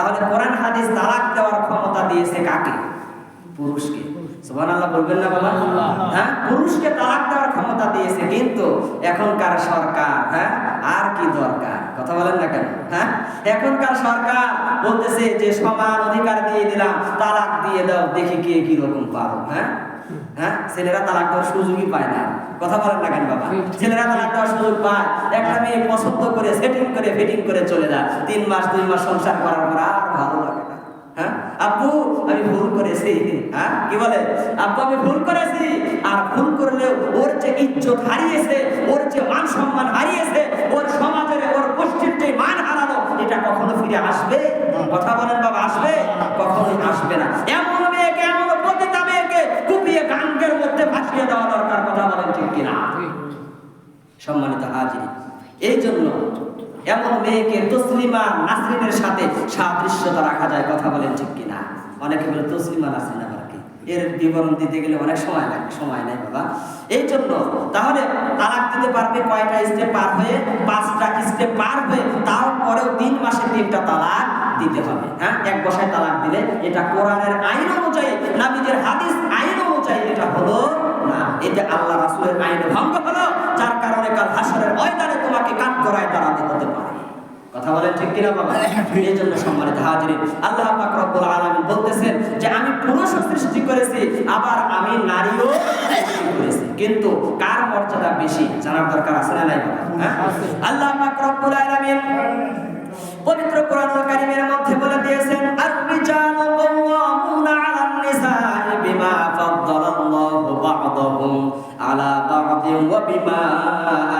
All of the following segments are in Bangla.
তাহলে কোরআন হাদিস তালাক দেওয়ার ক্ষমতা দিয়েছে কাকে? পুরুষকে। সুবহানাল্লাহ, বলবেন না বাবা? হ্যাঁ? পুরুষকে তালাক দেওয়ার ক্ষমতা দিয়েছে, কিন্তু এখনকার সরকার হ্যাঁ? আর কি দরকার? কথা বলেন না কেন? হ্যাঁ? এখনকার সরকার বলতেছে যে সমান অধিকার দিয়ে দিলাম, তালাক দিয়ে দাও, দেখি কে কি রকম পারো হ্যাঁ? হ্যাঁ? ছেলেরা তালাক দেওয়ার সুযোগই পায় না। কথা বলেন না কেন বাবা? ছেলেরা তালাক দেওয়ার সুযোগ পায় একটা মেয়ে পছন্দ করে সেটিং করে ফিটিং করে চলে যায়। তিন মাস, দুই মাস সংসার করার পর আর ভালো লাগে না। হ্যাঁ? আমি ভুল করেছি। হ্যাঁ? কি বলে? আমি ভুল করেছি। আর ভুল করলেও ওর যে ইজ্জত হারিয়েছে, ওর যে মান সম্মান হারিয়েছে, ওর সমাজের, ওর গোষ্ঠীর যে মান হারানো এটা কখনো ফিরে আসবে? কথা বলেন বাবা, আসবে? কখনোই আসবে না। এমন প্রতিটা মেয়েকে কুপিয়ে গাঙ্গের মধ্যে ভাসিয়ে দেওয়া দরকার কথা বলেন ঠিক কিনা সম্মানিত হাজির। এই জন্য এমন মেয়েকে তসলিমা নাসরিনের সাথে সাদৃশ্যতা রাখা যায় কথা বলেন ঠিক কিনা? অনেকে বলে তসলিমা নাসরিন এর বিবরণ দিতে গেলে অনেক সময় লাগে, সময় নেই বাবা। এই জন্য তাহলে তালাক দিতে পারবে কয়টা স্টেপ পার হয়ে? পাঁচটা স্টেপ পার হয়ে তারপরেও তিন মাসে তিনটা তালাক দিতে হবে। হ্যাঁ এক বসায় তালাক দিলে এটা কোরআনের আইন অনুযায়ী নাবিদের হাদিস আইন অনুযায়ী এটা হলো না। এতে আল্লাহ রাসূলের আইন ভঙ্গ হলো যার কারণে কাল হাসরের ময়দানে তোমাকে কাট করায় দাঁড়াতে হতে পারে। কথা বলেন ঠিক কিনা বাবা? এই জন্য সম্মানিত হাজিরিন, আল্লাহ পাক রব্বুল আলামিন বলতেছেন যে, আমি পুরুষ সৃষ্টি করেছি, আবার আমি নারীও সৃষ্টি করেছি। কিন্তু কার মর্যাদা বেশি? জানার দরকার আছে না নাই হ্যাঁ? আল্লাহ পাক রব্বুল আলামিন পবিত্র বিমা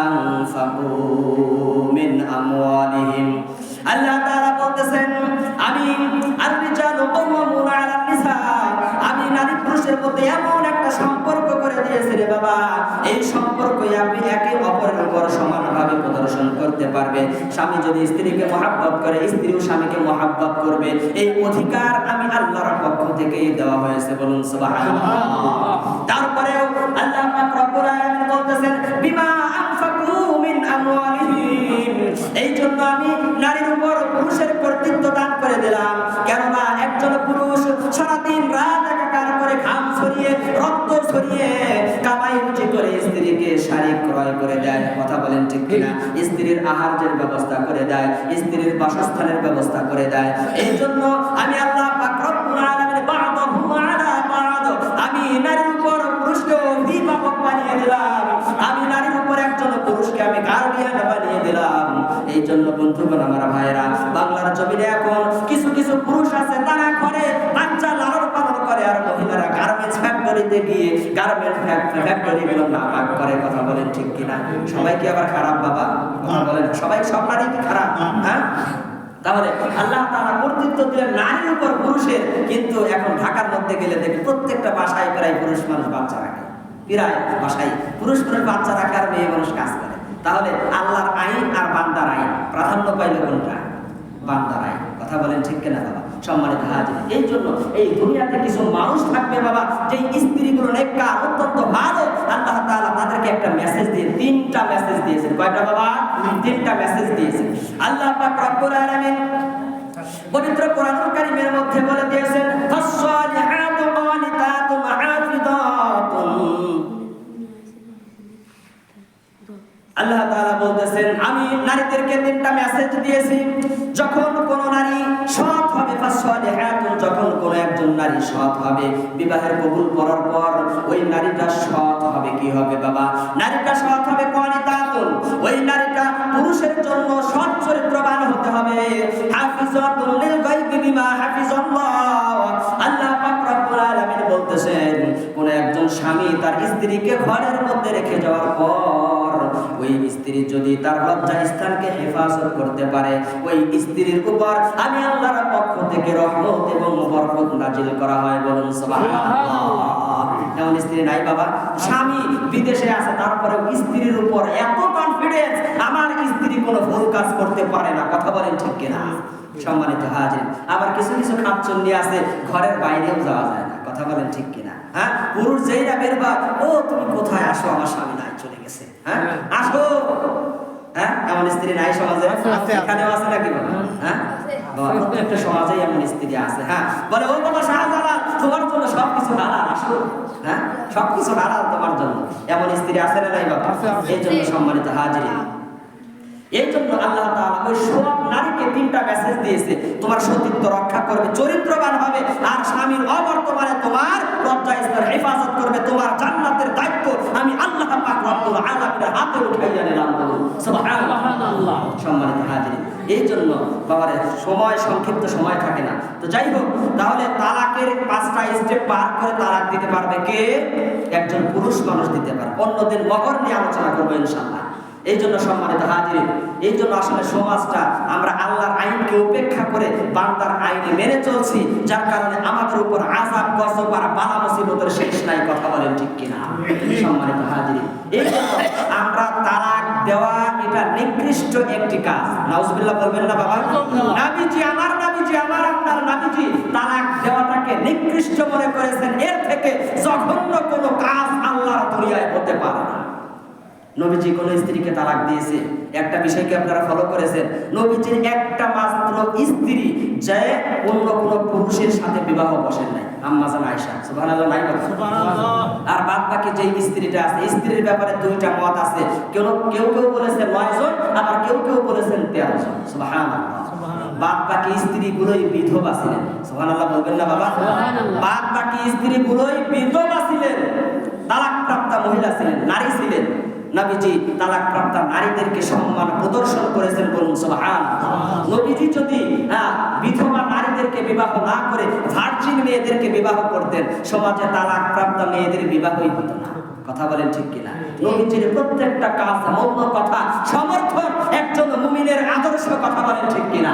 আনফাকু মিন আমওয়ালিহিম। আল্লাহ তাআলা বলতেছেন, আমি আর রিজালু কাওয়ামুনা আলান নিসা, আমি নারী পুরুষের একটা সম্পর্ক করে দিয়েছি রে বাবা। এই সম্পর্কই আপনি একে অপরের উপর সমানভাবে প্রদর্শন করতে পারবে। স্বামী যদি স্ত্রীকে মহাব্বত করে স্ত্রীও স্বামীকে মহাব্বত করবে। এই অধিকার আমি আল্লাহর পক্ষ থেকে দেওয়া হয়েছে বলুন সুবহানাল্লাহ। তারপরেও ক্রয় করে দেয়, কথা বলেন ঠিক কিনা? স্ত্রীর আহার্যের ব্যবস্থা করে দেয়, স্ত্রীর বাসস্থানের ব্যবস্থা করে দেয়। এই জন্য আমি আল্লাহ আমি নারীর উপর পুরুষকে অভিভাবক বানিয়ে দিলাম। আমি নারীর উপর একজন পুরুষকে আমি গার্ডিয়ান বানিয়ে দিলাম। এই জন্য বন্ধুগণ, আমার ভাইরা বাংলার জমিনে এখন কিছু কিছু পুরুষ আছে, তারা ঘরে ফ্যাক্টরিতে গিয়ে গার্মেন্টস ফ্যাক্টরি গুলো নাপাক করে কথা বলেন ঠিক কিনা? সবাই কি আবার খারাপ বাবা? কথা বলেন সবাই সব নারী কি খারাপ? হ্যাঁ? তাহলে আল্লাহ তাআলা কর্তৃত্ব দিলেন নারীর উপর পুরুষের। কিন্তু এখন ঢাকার মধ্যে গেলে দেখি প্রত্যেকটা বাসায় প্রায় পুরুষ মানুষ বাচ্চা রাখে। প্রায় বাসায় পুরুষ পুরুষ বাচ্চা রাখে আর মেয়ে মানুষ কাজ করে। তাহলে আল্লাহর আইন আর বান্দার আইন। প্রাধান্য পাইল কোনটা? বান্দার আইন। কথা বলেন ঠিক কিনা বাবা? সম্মানিত হাজির। এই জন্য এই দুনিয়াতে কিছু মানুষ থাকবে বাবা যে স্ত্রীগুলো নেককার, অত্যন্ত ভালো। আল্লাহ তাআলা তাদেরকে একটা মেসেজ দিয়ে, তিনটা মেসেজ দিয়েছেন। কয়টা বাবা? তিনটা মেসেজ দিয়েছেন। আল্লাহ পাক রব্বুল আলামিন পবিত্র কোরআনুল কারীমের মধ্যে বলে দিয়েছেন ফাসসালিহাতু আল্লাহ তাআলা বলতেছেন, আমি নারীদেরকে তিনটা মেসেজ দিয়েছি। যখন কোন নারী সৎ হবে বা ফাসসালিহাতুন, যখন কোন একজন নারী সৎ হবে, বিবাহের কবুল করার পর ওই নারীটা সৎ হবে কি হবে বাবা? নারীটা সৎ হবে কানিতাতুন। ওই নারীটা পুরুষের জন্য সৎ চরিত্রবান হতে হবে। হাফিজাতুন লিল গায়বি বিমা হাফিজাল্লাহ। আল্লাহ পাক রব্বুল আলামিন বলতেছেন, কোন একজন স্বামী তার স্ত্রীকে ঘরের মধ্যে রেখে যাওয়ার পর ওই স্ত্রী যদি তার লজ্জা স্থানকে হেফাজত করতে পারে, ওই স্ত্রীর উপর আমি আল্লাহর পক্ষ থেকে রহমত এবং বরকত নাজিল করা হয় বলুন সুবহানাল্লাহ। স্ত্রী নাই বাবা? স্বামী বিদেশে আছে, তারপরে স্ত্রীর উপর এত কনফিডেন্স আমার স্ত্রী কোনো ভুল কাজ করতে পারে না। কথা বলেন ঠিক সম্মানিত হাজির আবার কিছু কিছু খাপচন্ডি আছে, ঘরের বাইরেও যাওয়া যায় না। কথা বলেন ঠিক কিনা? হ্যাঁ? পুরুষ যেই না বেরবা ও, তুমি কোথায়? আসো, আমার স্বামী নাই, চলে গেছে হ্যাঁ? আসো হ্যাঁ? এমন স্ত্রী নাই সমাজে। আছে, আছে। এখানেও আছে নাকি? হ্যাঁ। প্রত্যেকটা সমাজেই এমন স্ত্রী আছে হ্যাঁ? বলে ও বাবা শাহজালাল তোমার জন্য সবকিছু হালাল আসো। হ্যাঁ? সবকিছু হালাল তোমার জন্য। এমন স্ত্রী আছে না নাই বাবা। এই জন্য সম্মানিত হাজিরি। এই জন্য আল্লাহ তাআলা ওই সব নারীকে তিনটা মেসেজ দিয়েছে তোমার সতীত্ব রক্ষা করবে চরিত্রবান হবে আর স্বামীর অবর্তমানে তোমার লজ্জা স্তর হেফাজত করবে তোমার জান্নাতের দায়িত্ব আমি আল্লাহ পাক রব্বুল আলামিনের হাতে উঠাইয়া নিলাম সুবহানাল্লাহ। সম্মানিত হাজির এই জন্য বাবারে সময় সংক্ষিপ্ত সময় থাকে না। তো যাই হোক তাহলে তালাকের পাঁচটা স্টেপ পার করে তালাক দিতে পারবে কে? একজন পুরুষ মানুষ দিতে পারবে। অন্যদের মগর নিয়ে আলোচনা করব ইনশাল্লাহ এই জন্য সম্মানিত হাজির এই জন্য আসলে সমাজটা, আমরা আল্লাহর আইনকে উপেক্ষা করে বান্দার আইনে মেনে চলছি, যার কারণে আমাদের উপর আজাব গজব আর বালা মুসিবতের শেষ নাই, কথা বলেন ঠিক কিনা? সম্মানিত হাজির এই জন্য আমরা তালাক দেওয়া এটা নিকৃষ্ট একটি কাজ। নাউজুবিল্লাহ বলবেন না বাবা? নাবিজি আমার নাবিজি আমার, আপনার নাবিজি তালাক দেওয়াটাকে নিকৃষ্ট মনে করেছেন, এর থেকে জঘন্য কোনো কাজ আল্লাহর দুনিয়ায় হতে পারে না। নবীজি কোন স্ত্রীকে তালাক দিয়েছে। একটা বিষয়কে আপনারা ফলো করেছেন? নবীজির একটা মাত্র স্ত্রী যে অন্য কোনো পুরুষের সাথে বিবাহ বসেন নাই। আম্মা জান আয়েশা সুবহানাল্লাহ নাই আর বাদ বাকি যে স্ত্রীটা আছে স্ত্রীর ব্যাপারে দুইটা মত আছে। কেউ কেউ কেউ বলেছেন নয় জন আবার কেউ কেউ বলেছেন তেরো জন। সুবহানাল্লাহ। বাদ বাকি স্ত্রীগুলোই বিধবা ছিলেন। সুবহানাল্লাহ বলবেন না বাবা? বাদ বাকি স্ত্রীগুলোই বিধবা ছিলেন। তালাক প্রাপ্তা মহিলা ছিলেন নারী ছিলেন। নবীজি তালাক প্রাপ্তা নারীদেরকে সম্মান প্রদর্শন করেছেন বলুন সুবহান নবীজি যদি হ্যাঁ, বিধবা নারীদেরকে বিবাহ না করে ভার্জিন মেয়েদেরকে বিবাহ করতেন সমাজে তালাক প্রাপ্তা মেয়েদের বিবাহই হতো না। কথা বলেন ঠিক কিনা? নবীজির প্রত্যেকটা কাজ মৌন কথা সমর্থন একজন মুমিনের আদর্শ কথা বলেন ঠিক কিনা?